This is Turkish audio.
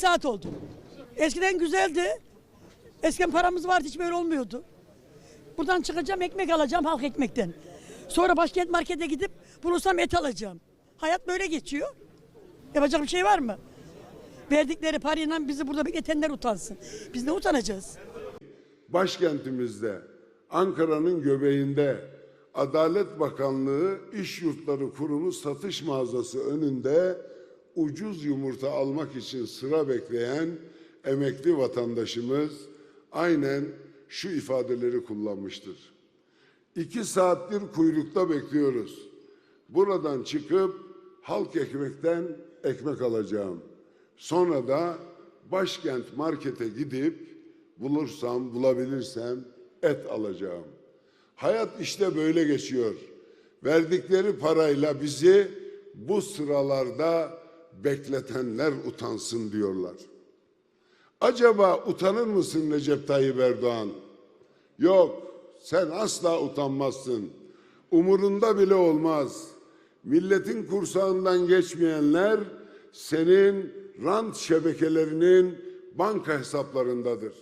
saat oldu. Eskiden güzeldi. Eskiden paramız vardı hiç böyle olmuyordu. Buradan çıkacağım ekmek alacağım halk ekmekten. Sonra başkent markete gidip bulursam et alacağım. Hayat böyle geçiyor. Yapacak bir şey var mı? Verdikleri parayla bizi burada bekletenler utansın. Biz ne utanacağız? başkentimizde, Ankara'nın göbeğinde Adalet Bakanlığı İş Yurtları Kurumu satış mağazası önünde ucuz yumurta almak için sıra bekleyen emekli vatandaşımız aynen şu ifadeleri kullanmıştır. İki saattir kuyrukta bekliyoruz. Buradan çıkıp halk ekmekten ekmek alacağım. Sonra da başkent markete gidip bulursam, bulabilirsem et alacağım. Hayat işte böyle geçiyor. Verdikleri parayla bizi bu sıralarda bekletenler utansın diyorlar. Acaba utanır mısın Recep Tayyip Erdoğan? Yok, sen asla utanmazsın. Umurunda bile olmaz. Milletin kursağından geçmeyenler senin rant şebekelerinin banka hesaplarındadır.